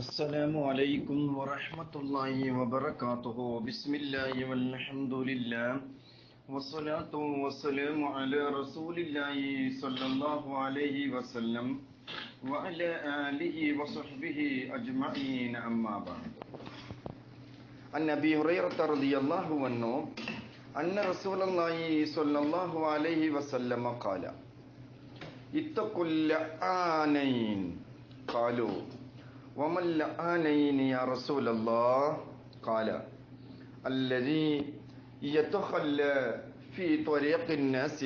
السلام عليكم ورحمة الله وبركاته. بسم الله والحمد لله. والصلاة والسلام على رسول الله صلى الله عليه وسلم وعلى آله وصحبه أجمعين. أما بعد. عن أبي هريرة رضي الله عنه أن رسول الله صلى الله عليه وسلم قال اتقوا اللعانين. قالوا وما اللعانين يا رسول الله قال الذي يتخلى في طريق الناس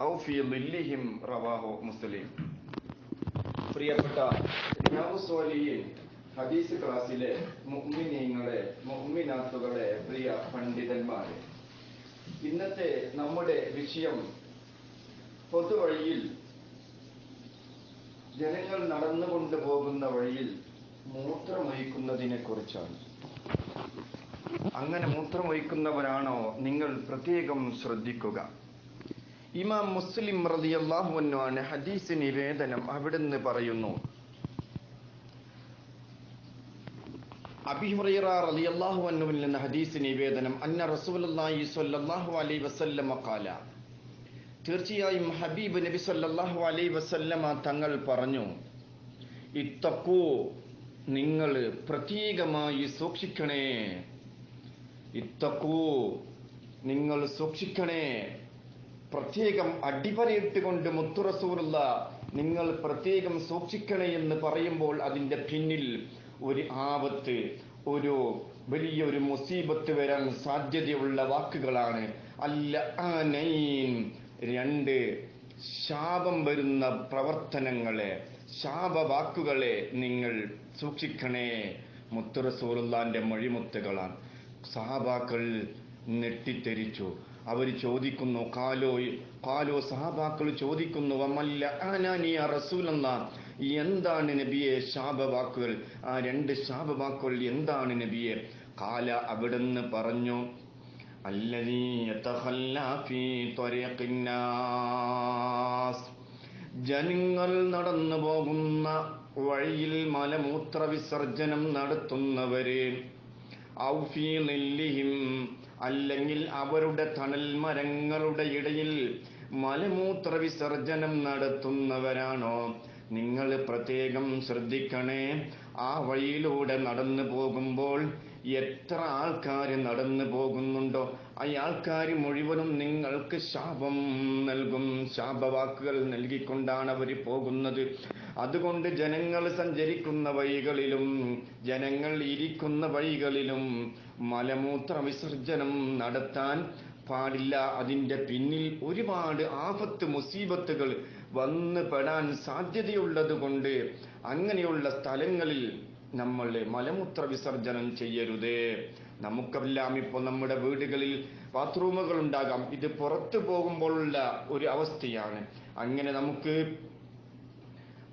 أو في ظلهم رواه مسلم പ്രിയപ്പെട്ട നവസ്വലിയിൽ ഹദീസ് ക്ലാസ്സിലെ മുഹ്മിനീങ്ങളെ മുഹ്മിനാത്തുകളെ പ്രിയ പണ്ഡിതന്മാരെ ഇന്നത്തെ നമ്മുടെ വിഷയം പൊതുവഴിയിൽ ജനങ്ങൾ നടന്നുകൊണ്ട് പോകുന്ന വഴിയിൽ മൂത്രമൊഴിക്കുന്നതിനെ കുറിച്ചാണ് അങ്ങനെ മൂത്രമൊഴിക്കുന്നവരാണോ? നിങ്ങൾ പ്രത്യേകം ശ്രദ്ധിക്കുക. ഇമാം മുസ്ലിം റളിയല്ലാഹുവിനാണ് ഹദീസ് നിവേദനം അവിടുന്ന് പറയുന്നു. റളിയല്ലാഹു നിന്ന് ഹദീസ് നിവേദനം അന്ന റസൂലുള്ളാഹി സ്വല്ലല്ലാഹു അലൈഹി വസല്ലമ തീർച്ചയായും ഹബീബ് നബി അലൈഹി വസല്ലമ തങ്ങൾ പറഞ്ഞു നിങ്ങൾ പ്രത്യേകമായി സൂക്ഷിക്കണേ. ഇത്തക്കൂ നിങ്ങൾ സൂക്ഷിക്കണേ. പ്രത്യേകം അടിപരയിട്ടുകൊണ്ട് മുത്തുറസൂറുള്ള നിങ്ങൾ പ്രത്യേകം സൂക്ഷിക്കണേ എന്ന് പറയുമ്പോൾ അതിന്റെ പിന്നിൽ ഒരു ആപത്ത് ഒരു വലിയൊരു മുസീബത്ത് വരാൻ സാധ്യതയുള്ള വാക്കുകളാണ്. അല്ല ആനൈൻ. രണ്ട് ശാപം വരുന്ന പ്രവർത്തനങ്ങളെ ശാപവാക്കുകളെ നിങ്ങൾ സൂക്ഷിക്കണേ. മുത്തുറസൂറുല്ലാന്റെ മൊഴിമുത്തുകളാണ്. സഹാബാക്കൾ നെട്ടിത്തെരിച്ചു അവർ ചോദിക്കുന്നു കാലോ കാലോ സഹാബാക്കൾ ചോദിക്കുന്നു വമല്ല ആനാനിയ റസൂലെന്ന എന്താണ് നബിയെ ശാപവാക്കുകൾ? ആ രണ്ട് ശാപവാക്കുകൾ എന്താണ് നബിയെ? കാല അവിടുന്ന് പറഞ്ഞു الذي يتخلى في طريق الناس ജനങ്ങൾ നടന്നു പോകുന്ന വഴിയിൽ മലമൂത്ര വിസർജനം നടത്തുന്നവര് ഔഫീലിഹിം അല്ലെങ്കിൽ അവരുടെ തണൽ മരങ്ങളുടെ ഇടയിൽ മലമൂത്ര വിസർജനം നടത്തുന്നവരാണോ നിങ്ങൾ പ്രത്യേകം ശ്രദ്ധിക്കണേ. ആ വഴിയിലൂടെ നടന്നു പോകുമ്പോൾ എത്ര ആൾക്കാർ നടന്നു പോകുന്നുണ്ടോ? ആ ആൾക്കാർ മുഴുവനും നിങ്ങൾക്ക് ശാപം നൽകും. ശാപവാക്കുകൾ നൽകിക്കൊണ്ടാണ് അവർ പോകുന്നത്. അതുകൊണ്ട് ജനങ്ങൾ സഞ്ചരിക്കുന്ന വഴികളിലും ജനങ്ങൾ ഇരിക്കുന്ന വഴികളിലും മലമൂത്ര വിസർജനം നടത്താൻ പാടില്ല. അതിന്റെ പിന്നിൽ ഒരുപാട് ആപത്ത് മുസീബത്തുകൾ വന്ന് പെടാൻ സാധ്യതയുള്ളത് കൊണ്ട് അങ്ങനെയുള്ള സ്ഥലങ്ങളിൽ നമ്മൾ മലമൂത്ര വിസർജനം ചെയ്യരുത്. നമുക്കെല്ലാം ഇപ്പോൾ നമ്മുടെ വീടുകളിൽ ബാത്റൂമുകൾ ഉണ്ടാകാം ഇത് പുറത്തു പോകുമ്പോഴുള്ള ഒരു അവസ്ഥയാണ്. അങ്ങനെ നമുക്ക്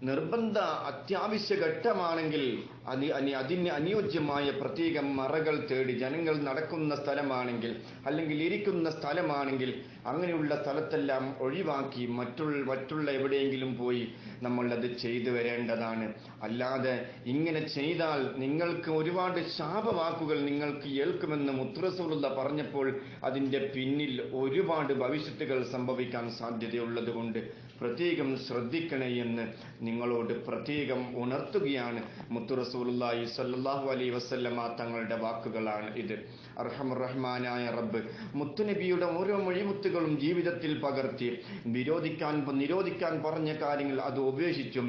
നിർബന്ധ അത്യാവശ്യ ഘട്ടമാണെങ്കിൽ അനി അതിന് അനുയോജ്യമായ പ്രത്യേകം മറകൾ തേടി ജനങ്ങൾ നടക്കുന്ന സ്ഥലമാണെങ്കിൽ അല്ലെങ്കിൽ ഇരിക്കുന്ന സ്ഥലമാണെങ്കിൽ അങ്ങനെയുള്ള സ്ഥലത്തെല്ലാം ഒഴിവാക്കി മറ്റുള്ള മറ്റുള്ള എവിടെയെങ്കിലും പോയി നമ്മൾ അത് ചെയ്തു വരേണ്ടതാണ്. അല്ലാതെ ഇങ്ങനെ ചെയ്താൽ നിങ്ങൾക്ക് ഒരുപാട് ശാപവാക്കുകൾ നിങ്ങൾക്ക് ഏൽക്കുമെന്ന് മുത്രസുറുത പറഞ്ഞപ്പോൾ അതിന്റെ പിന്നിൽ ഒരുപാട് ഭവിഷ്യത്തുകൾ സംഭവിക്കാൻ സാധ്യതയുള്ളത് കൊണ്ട് പ്രത്യേകം ശ്രദ്ധിക്കണേ എന്ന് നിങ്ങളോട് പ്രത്യേകം ഉണർത്തുകയാണ്. മുത്തു റസൂലി സല്ലാഹു അലൈഹി വസല്ലമ തങ്ങളുടെ വാക്കുകളാണ് ഇത്. അർഹമുറഹ്മാനായ റബ്ബ് മുത്തുനബിയുടെ ഓരോ മൊഴിമുത്തുകളും ജീവിതത്തിൽ പകർത്തി. വിരോധിക്കാൻ നിരോധിക്കാൻ പറഞ്ഞ കാര്യങ്ങൾ അത് ഉപേക്ഷിച്ചും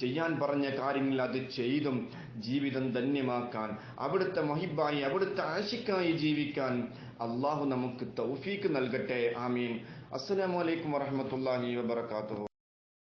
ചെയ്യാൻ പറഞ്ഞ കാര്യങ്ങൾ അത് ചെയ്തും ജീവിതം ധന്യമാക്കാൻ അവിടുത്തെ മഹിബായി അവിടുത്തെ ആശിക്കായി ജീവിക്കാൻ അള്ളാഹു നമുക്ക് തൗഫീക്ക് നൽകട്ടെ. ആമീൻ. അസ്സലാമു അലൈക്കും വറഹ്മത്തുള്ളാഹി വബറകാതുഹു.